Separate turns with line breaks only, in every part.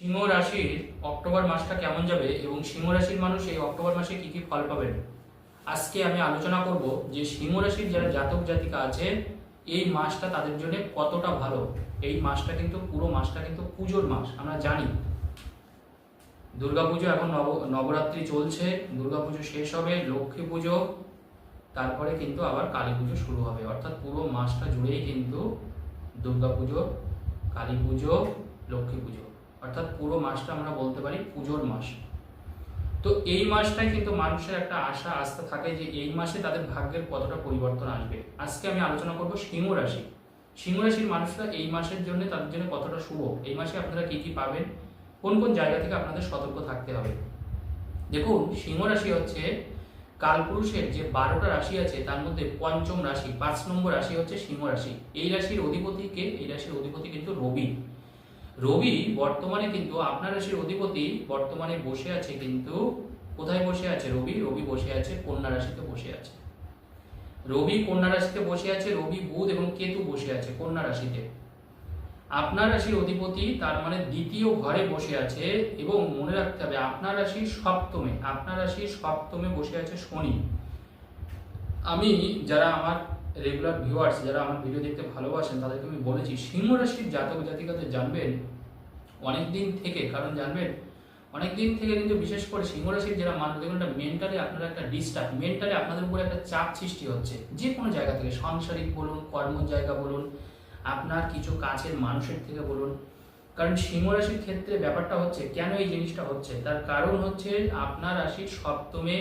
সিংহ রাশির অক্টোবর মাসটা কেমন যাবে এবং সিংহ রাশির মানুষ এই অক্টোবর মাসে কি কি ফল পাবেন? আজকে আমি আলোচনা করব যে সিংহ রাশির যারা জাতক জাতিকা আছে এই মাসটা তাদের জন্য কতটা ভালো? এই মাসটা কিন্তু পুরো মাসটা কিন্তু পুজোর মাস, আমরা জানি। দুর্গাপুজো এখন নব, নবরাত্রি চলছে, দুর্গাপুজো শেষ হবে, লক্ষ্মী পুজো, তারপরে কিন্তু আবার কালী পুজো শুরু হবে। অর্থাৎ পুরো মাসটা জুড়েই কিন্তু দুর্গাপুজো, কালী পুজো, লক্ষ্মী পুজো। অর্থাৎ পুরো মাসটা আমরা বলতে পারি পুজোর মাস। তো এই মাসটাই কিন্তু মানুষের একটা আশা, আস্থা থাকে যে এই মাসে তাদের ভাগ্যের কতটা পরিবর্তন আসবে। আজকে আমি আলোচনা করব সিংহ রাশি। সিংহ রাশির মানুষরা এই মাসের জন্য তাদের জন্য কতটা শুভ? এই মাসে আপনারা কি কি পাবেন? কোন কোন জায়গা থেকে আপনাদের সতর্ক থাকতে হবে? দেখুন, সিংহ রাশি হচ্ছে কালপুরুষের যে বারোটা রাশি আছে, তার মধ্যে পঞ্চম রাশি, পাঁচ নম্বর রাশি হচ্ছে সিংহ রাশি। এই রাশির অধিপতিকে, এই রাশির অধিপতি কিন্তু রবি। রবি বর্তমানে কিন্তু, আপনার রাশির অধিপতি বর্তমানে বসে আছে কিন্তু, কোথায় বসে আছে রবি? রবি বসে আছে কন্যা রাশিতে বসে আছে। রবি কন্যা রাশিতে বসে আছে, রবি বুধ এবং কেতু বসে আছে কন্যা রাশিতে। আপনার রাশির অধিপতি তার মানে দ্বিতীয় ঘরে বসে আছে এবং মনে রাখতে হবে, আপনার রাশির সপ্তমে, আপনার রাশির সপ্তমে বসে আছে শনি। আমি যারা আমার রেগুলার ভিউয়ার্স যারা আমার ভিডিও দেখতে ভালোবাসেন, তাদেরকে আমি বলেছি, সিংহ রাশির জাতক জাতিকাদের জানবেন অনেক দিন থেকে। কারণ জানবেন অনেক দিন থেকে কিন্তু বিশেষ করে সিংহ রাশির যারা মানুষ, দেখুন একটা মেন্টালি আপনারা একটা ডিস্টার্ব মেন্টালি আপনাদের উপরে একটা চাপ সৃষ্টি হচ্ছে। যে কোনো জায়গা থেকে, সাংসারিক বলুন, কর্ম জায়গা বলুন, আপনার কিছু কাছের মানুষের থেকে বলুন। কারণ সিংহ রাশির ক্ষেত্রে ব্যাপারটা হচ্ছে, কেন এই জিনিসটা হচ্ছে? তার কারণ হচ্ছে, আপনার রাশির সপ্তমে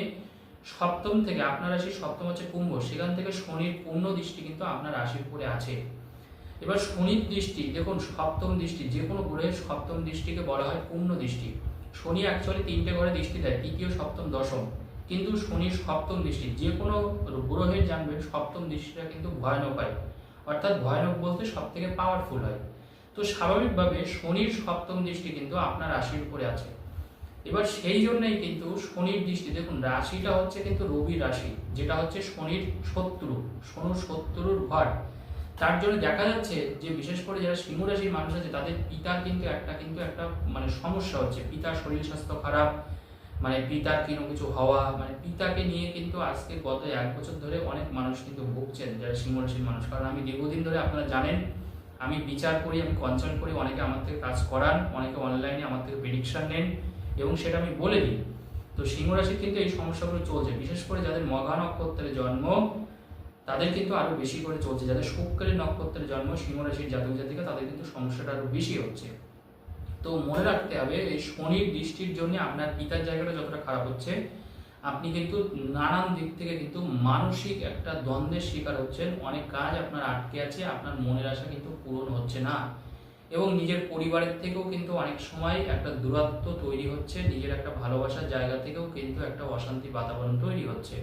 সপ্তম থেকে আপনার রাশির সপ্তম হচ্ছে কুম্ভ, সেখান থেকে শনির পূর্ণ দৃষ্টি কিন্তু আপনার রাশির উপরে আছে। এবার শনির দৃষ্টি, দেখুন সপ্তম দৃষ্টি, যে কোনো গ্রহের সপ্তম দৃষ্টিকে বলা হয় পূর্ণ দৃষ্টি। শনি অ্যাকচুয়ালি তিনটে ঘরে দৃষ্টি দেয়, তৃতীয়, সপ্তম, দশম। কিন্তু শনির সপ্তম দৃষ্টি, যে কোনো গ্রহের জানবেন সপ্তম দৃষ্টিটা কিন্তু ভয়ানক হয়। অর্থাৎ ভয়ানক বলতে সব থেকে পাওয়ারফুল হয়। তো স্বাভাবিকভাবে শনির সপ্তম দৃষ্টি কিন্তু আপনার রাশির উপরে আছে। এবার সেই জন্যই কিন্তু শনির দৃষ্টি, দেখুন, রাশিটা হচ্ছে কিন্তু রবি রাশি, যেটা হচ্ছে শনির শত্রু শনুর শত্রুর ঘর। তার জন্য দেখা যাচ্ছে যে, বিশেষ করে যারা সিংহ রাশির মানুষ আছে, তাদের পিতার কিন্তু একটা কিন্তু একটা মানে সমস্যা হচ্ছে। পিতার শরীর স্বাস্থ্য খারাপ মানে পিতার কোনো কিছু হওয়া মানে পিতাকে নিয়ে কিন্তু আজকে গত এক বছর ধরে অনেক মানুষ কিন্তু ভুগছেন, যারা সিংহ রাশির মানুষ। কারণ আমি দীর্ঘদিন ধরে আপনারা জানেন, আমি বিচার করি, আমি কনসাল্ট করি, অনেকে আমার থেকে কাজ করান, অনেকে অনলাইনে আমার থেকে প্রেডিকশন নেন। এবং সেটা আমি বলে দিই। তো সিংহ রাশির কিন্তু এই সমস্যাগুলো চলছে, বিশেষ করে যাদের মঘা নক্ষত্রে জন্ম, তাদের কিন্তু আরও বেশি করে চলছে। যাদের শুক্রের নক্ষত্রের জন্ম, সিংহ রাশির জাতক জাতিকা, তাদের কিন্তু সমস্যাটা আরও বেশি হচ্ছে। তো মনে রাখতে হবে, এই শনির দৃষ্টির জন্য আপনার পিতার জায়গাটা যতটা খারাপ হচ্ছে, আপনি কিন্তু নানান দিক থেকে কিন্তু মানসিক একটা দ্বন্দ্বের শিকার হচ্ছেন। অনেক কাজ আপনার আটকে আছে, আপনার মনের আশা কিন্তু পূরণ হচ্ছে না। এবং নিজের পরিবারের থেকেও কিন্তু অনেক সময় একটা দূরত্ব তৈরি হচ্ছে, নিজের একটা ভালোবাসার জায়গা থেকেও কিন্তু একটা অশান্তি বাতাবরণ তৈরি হচ্ছে।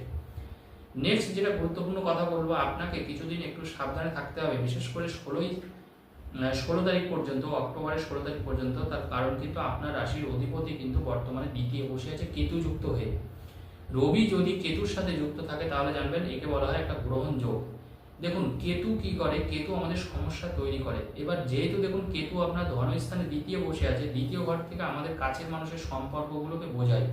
নেক্সট যেটা গুরুত্বপূর্ণ কথা বলব আপনাকে, কিছুদিন একটু সাবধানে থাকতে হবে, বিশেষ করে ষোলোই ষোলো তারিখ পর্যন্ত, অক্টোবরের ষোলো তারিখ পর্যন্ত তার কারণ কিন্তু আপনার রাশির অধিপতি কিন্তু বর্তমানে দ্বিতীয় বসে আছে কেতু যুক্ত হয়ে। রবি যদি কেতুর সাথে যুক্ত থাকে তাহলে জানবেন একে বলা হয় একটা গ্রহণ যোগ। দেখুন, কেতু কি করে? কেতু আমাদের সমস্যা তৈরি করে। এবার যেহেতু দেখুন, কেতু আপনার ধনস্থানে দ্বিতীয় বসে আছে, দ্বিতীয় ঘর থেকে আমাদের কাছের মানুষের সম্পর্কগুলোকে বোঝায়।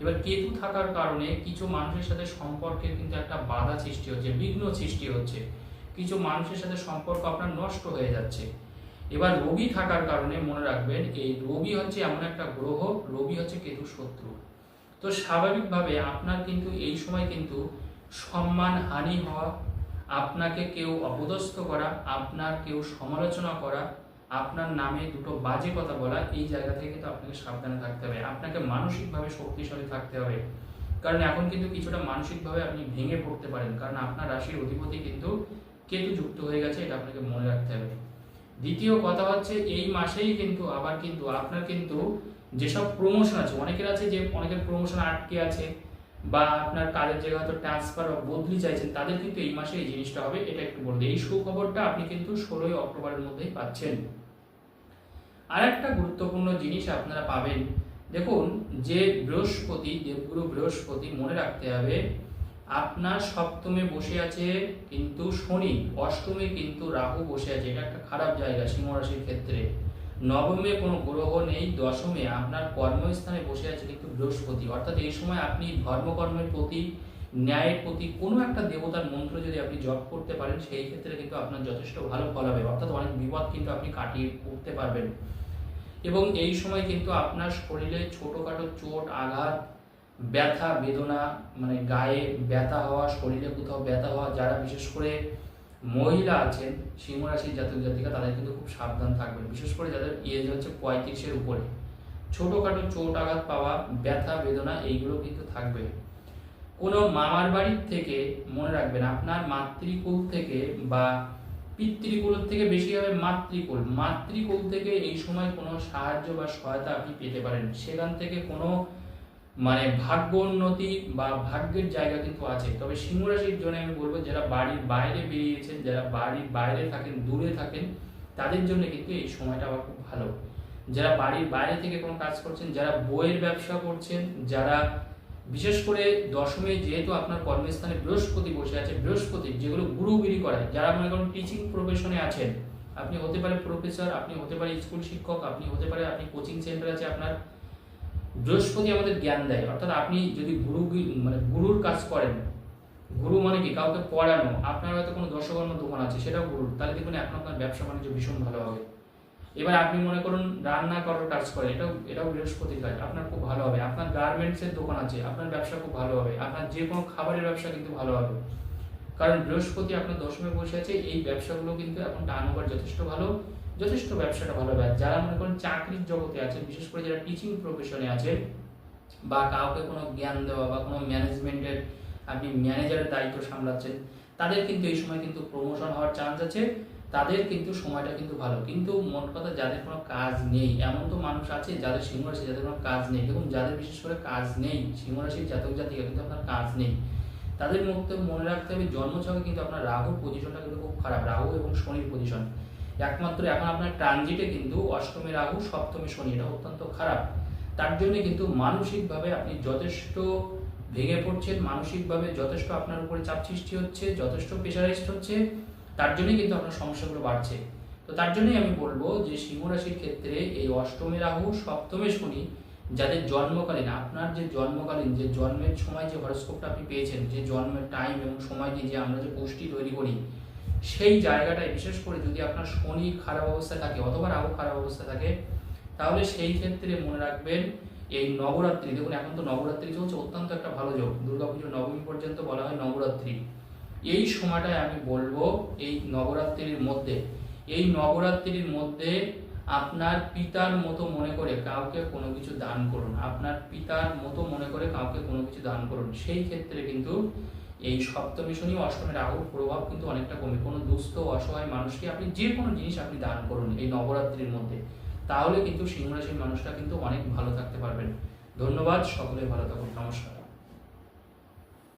এবার কেতু থাকার কারণে কিছু মানুষের সাথে সম্পর্কের কিন্তু একটা বাধা সৃষ্টি হচ্ছে, বিঘ্ন সৃষ্টি হচ্ছে। কিছু মানুষের সাথে সম্পর্ক আপনার নষ্ট হয়ে যাচ্ছে। এবার রবি থাকার কারণে মনে রাখবেন, এই রবি হচ্ছে এমন একটা গ্রহ রবি হচ্ছে কেতু শত্রু। তো স্বাভাবিকভাবে আপনার কিন্তু এই সময় কিন্তু সম্মান হানি হওয়া আপনাকে কেউ অপদস্থ করা, আপনার কেউ সমালোচনা করা, আপনার নামে দুটো বাজে কথা বলা, এই জায়গা থেকে কিন্তু আপনাকে সাবধানে থাকতে হবে। আপনাকে মানসিকভাবে শক্তিশালী থাকতে হবে। কারণ এখন কিন্তু কিছুটা মানসিকভাবে আপনি ভেঙে পড়তে পারেন, কারণ আপনার রাশির অধিপতি কিন্তু কেতু যুক্ত হয়ে গেছে, এটা আপনাকে মনে রাখতে হবে। দ্বিতীয় কথা হচ্ছে, এই মাসেই কিন্তু আবার কিন্তু আপনার কিন্তু যেসব প্রমোশন আছে, অনেকের আছে যে, অনেকের প্রমোশন আটকে আছে বা আপনার কাজের জায়গা হয়তো ট্রান্সফার বা বদলি চাইছেন, তাদের কিন্তু এই মাসে এই জিনিসটা হবে, এটা একটু বলতে এই সুখবরটা আপনি কিন্তু ষোলোই অক্টোবরের মধ্যেই পাচ্ছেন। আর একটা গুরুত্বপূর্ণ জিনিস আপনারা পাবেন। দেখুন, যে বৃহস্পতি, দেবগুরু বৃহস্পতি মনে রাখতে হবে, আপনার সপ্তমে বসে আছে কিন্তু শনি, অষ্টমে কিন্তু রাহু বসে আছে। এটা একটা খারাপ জায়গা, সিংহ ক্ষেত্রে। নবমে কোনো গ্রহ নেই, দশমে আপনার কর্মস্থানে বসে আছে কিন্তু বৃহস্পতি। অর্থাৎ এই সময় আপনি ধর্মকর্মের প্রতি, ন্যায়ের প্রতি কোনো একটা দেবতার মন্ত্র যদি আপনি জপ করতে পারেন, সেই ক্ষেত্রে কিন্তু আপনার যথেষ্ট ভালো ফল হবে। অর্থাৎ অনেক বিপদ কিন্তু আপনি কাটিয়ে উঠতে পারবেন। এবং এই সময় কিন্তু আপনার শরীরে ছোটোখাটো চোট, আঘাত, ব্যথা, বেদনা মানে গায়ে ব্যথা হওয়া, শরীরে কোথাও ব্যথা হওয়া, যারা বিশেষ করে মহিলা আছেন, সিংহ রাশির জাতক জাতিকা, তাদের কিন্তু খুব সাবধান থাকবেন। বিশেষ করে যাদের এজ হচ্ছে পঁয়ত্রিশের উপরে। ছোটোখাটো চোট আঘাত পাওয়া, ব্যথা, বেদনা, এইগুলো কিন্তু থাকবে। কোনো মামার বাড়ির থেকে মনে রাখবেন, আপনার মাতৃকুল থেকে বা পিতৃকুল থেকে বেশি হবে মাতৃকুল। মাতৃকুল থেকে এই সময় কোনো সাহায্য বা সহায়তা আপনি পেতে পারেন। সেখান থেকে কোনো মানে ভাগ্য উন্নতি বা ভাগ্যের জায়গা কিন্তু আছে। তবে সিংহ রাশির জন্য আমি বলব, যারা বাড়ির বাইরে বেরিয়েছেন, যারা বাড়ির বাইরে থাকেন, দূরে থাকেন, তাদের জন্য কিন্তু এই সময়টা আবার খুব ভালো। যারা বাড়ির বাইরে থেকে কোনো কাজ করছেন, যারা বইয়ের ব্যবসা করছেন, যারা বিশেষ করে দশমে যেহেতু আপনার কর্মস্থানে বৃহস্পতি বসে আছে, বৃহস্পতি যেগুলো গুরুগিরি করে, যারা মনে করুন টিচিং প্রফেশনে আছেন, আপনি হতে পারে প্রফেসর আপনি হতে পারে স্কুল শিক্ষক, আপনি হতে পারে, আপনি কোচিং সেন্টার আছে আপনার বৃহস্পতি আমাদের জ্ঞান দেয়। অর্থাৎ আপনি যদি গুরু মানে গুরুর কাজ করেন, গুরু মানে কি? কাউকে পড়ানো। আপনার হয়তো কোনো দশকর্ম দোকান আছে, সেটাও গুরুর। তাহলে দেখুন এখন আপনার ব্যবসা বাণিজ্য ভীষণ ভালো হবে। এবার আপনি মনে করুন রান্না করার কাজ করেন, এটাও এটাও বৃহস্পতি কাজ। আপনার খুব ভালো হবে। আপনার গার্মেন্টসের দোকান আছে, আপনার ব্যবসা খুব ভালো হবে। আপনার যে কোনো খাবারের ব্যবসা কিন্তু ভালো হবে। কারণ বৃহস্পতি আপনার দশমে বসে আছে, এই ব্যবসাগুলো কিন্তু এখন টার্ন যথেষ্ট ভালো। যথেষ্ট ব্যবসাটা ভালো হবে যারা মনে করেন চাকরির জগতে আছে বিশেষ করে যারা টিচিং প্রফেশনে আছে বা কাউকে কোনো জ্ঞান দেওয়া বা কোনো ম্যানেজমেন্টের আপনি ম্যানেজারের দায়িত্ব সামলাচ্ছেন, তাদের কিন্তু এই সময় কিন্তু প্রমোশন হওয়ার চান্স আছে, তাদের কিন্তু সময়টা কিন্তু ভালো। কিন্তু মোট কথা যাদের কোনো কাজ নেই, এমন তো মানুষ আছে যাদের সিংহ রাশি যাদের কোনো কাজ নেই। দেখুন, যাদের বিশেষ করে কাজ নেই, সিংহ রাশির জাতক জাতিকা কিন্তু আপনার কাজ নেই। তাদের মধ্যে মনে রাখতে হবে, জন্মছকে কিন্তু আপনার রাহুর পজিশনটা কিন্তু খুব খারাপ। রাহু এবং শনির পজিশন একমাত্র এখন আপনার ট্রানজিটে কিন্তু অষ্টমী, রাহু, সপ্তমী, শনি, এটা অত্যন্ত খারাপ। তার জন্য কিন্তু মানসিকভাবে আপনি যথেষ্ট ভেঙে পড়ছেন, মানসিকভাবে যথেষ্ট আপনার উপরে চাপ সৃষ্টি হচ্ছে, যথেষ্ট প্রেশারাইজড হচ্ছে, তার জন্যই কিন্তু আপনার সমস্যাগুলো বাড়ছে। তো তার জন্যই আমি বলব যে সিংহ রাশির ক্ষেত্রে এই অষ্টমী, রাহু, সপ্তমে, শনি যাদের জন্মকালীন, আপনার যে জন্মকালীন, যে জন্মের সময় যে হরস্কোপটা আপনি পেয়েছেন, যে জন্মের টাইম এবং সময় দিয়ে যে আমরা যে পুষ্টি তৈরি করি সেই জায়গাটায়, বিশেষ করে যদি আপনার শনি খারাপ অবস্থা থাকে অথবা রাহু খারাপ অবস্থা থাকে, তাহলে সেই ক্ষেত্রে মনে রাখবেন, এই নবরাত্রি, দেখুন এখন তো নবরাত্রি চলছে, অত্যন্ত একটা ভালো যোগ। দুর্গাপুজো নবমী পর্যন্ত বলা হয় নবরাত্রি। এই সময়টায় আমি বলব, এই নবরাত্রির মধ্যে, এই নবরাত্রির মধ্যে আপনার পিতার মতো মনে করে কাউকে কোনো কিছু দান করুন। আপনার পিতার মতো মনে করে কাউকে কোনো কিছু দান করুন। সেই ক্ষেত্রে কিন্তু এই সপ্তমী শনি অষ্টমী রাহুর প্রভাব কিন্তু অনেকটা কমে। কোনো দুস্থ অসহায় মানুষকে আপনি যে কোনো জিনিস আপনি দান করুন এই নবরাত্রির মধ্যে। তাহলে কিন্তু সিংহরাশির মানুষটা কিন্তু অনেক ভালো থাকতে পারবেন। ধন্যবাদ, সকলে ভালো থাকুন। নমস্কার।